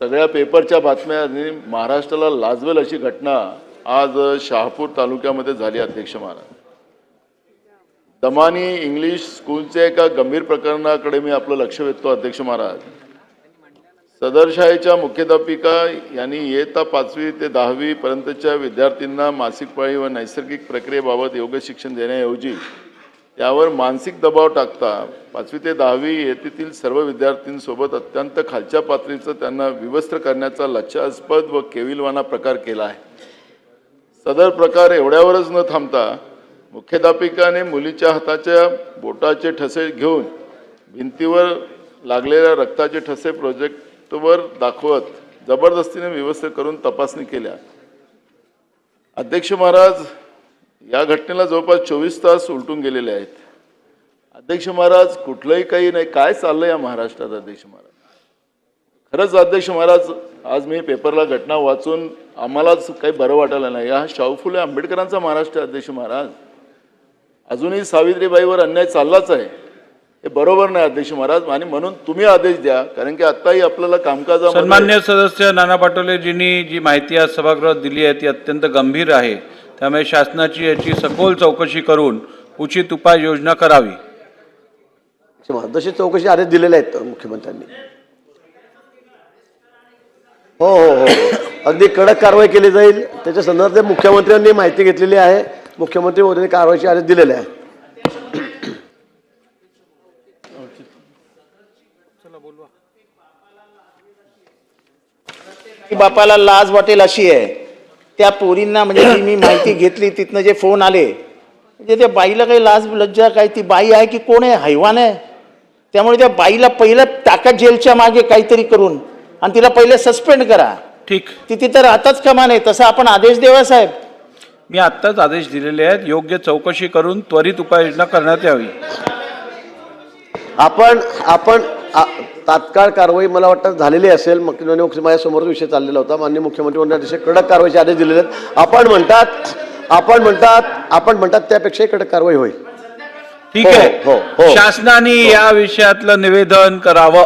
सगळ्या पेपरच्या बातम्या महाराष्ट्राला लाजवेल अशी घटना आज शहापूर तालुक्यामध्ये झाली अध्यक्ष महाराज. दमानी इंग्लिश स्कूलच्या एका गंभीर प्रकरणाकडे मी आपलं लक्ष वेधतो अध्यक्ष महाराज. सदरशाहीच्या मुख्याध्यापिका यांनी इयत्ता पाचवी ते दहावी पर्यंतच्या विद्यार्थ्यांना मासिक पाळी व नैसर्गिक प्रक्रियेबाबत योग्य शिक्षण देण्याऐवजी त्यावर मानसिक दबाव टाकता. पाचवी ते दहावी येथील सर्व विद्यार्थ्यांसोबत अत्यंत खालच्या पातळीचं त्यांना विवस्त्र करण्याचा लक्षास्पद व केविलवाना प्रकार केला आहे. सदर प्रकार एवढ्यावरच न थांबता मुख्याध्यापिकाने मुलीच्या हाताच्या बोटाचे ठसे घेऊन भिंतीवर लागलेल्या रक्ताचे ठसे प्रोजेक्टवर दाखवत जबरदस्तीने व्यवस्था करून तपासणी केल्या. अध्यक्ष महाराज या घटनेला जवळपास चोवीस तास उलटून गेलेले आहेत. अध्यक्ष महाराज कुठलंही काही नाही. काय चाललंय या महाराष्ट्रात अध्यक्ष महाराज? खरंच अध्यक्ष महाराज आज मी पेपरला घटना वाचून आम्हालाच काही बरं वाटायला नाही. हा शाहू फुले आंबेडकरांचा महाराष्ट्र अध्यक्ष महाराज. अजूनही सावित्रीबाईवर अन्याय चाललाच आहे. हे बरोबर नाही अध्यक्ष महाराज. आणि म्हणून तुम्ही आदेश द्या कारण की आताही आपल्याला कामकाजामध्ये सन्मान्य सदस्य नाना पाटोलेजींनी जी माहिती आज सभागृहात दिली आहे ती अत्यंत गंभीर आहे. त्यामुळे शासनाची याची सखोल चौकशी करून उचित उपाययोजना करावी. तशी चौकशी आदेश दिलेले आहेत मुख्यमंत्र्यांनी. हो हो हो. अगदी कडक कारवाई केली जाईल. त्याच्या संदर्भात मुख्यमंत्र्यांनी माहिती घेतलेली आहे. मुख्यमंत्री महोदयांनी कारवाईचे आदेश दिलेले आहे. की बापाला लाज वाटेल अशी आहे. त्या पोरींना म्हणजे जी मी माहिती घेतली तिथनं जे फोन आले म्हणजे त्या बाईला काही लाज लज्जा काय? ती बाई आहे की कोण आहे? हैवान आहे. त्यामुळे त्या बाईला पहिलं टाका जेलच्या मागे काहीतरी करून आणि तिला पहिले सस्पेंड करा. ठीक. ती तिथं राहताच कमा नाही तसा आपण आदेश देवा साहेब. मी आत्ताच आदेश दिलेले आहेत. योग्य चौकशी करून त्वरित उपाययोजना करण्यात यावी. आपण आपण आ- तात्काळ कारवाई मला वाटतं झालेली असेल. मग माझ्यासमोर विषय चाललेला होता. माननीय मुख्यमंत्री अतिशय कडक कारवाईचे आदेश दिलेले आहेत. आपण म्हणतात आपण म्हणतात आपण म्हणतात त्यापेक्षाही कडक कारवाई होईल. ठीक हो, आहे हो, हो. शासनाने या विषयातलं निवेदन करावं.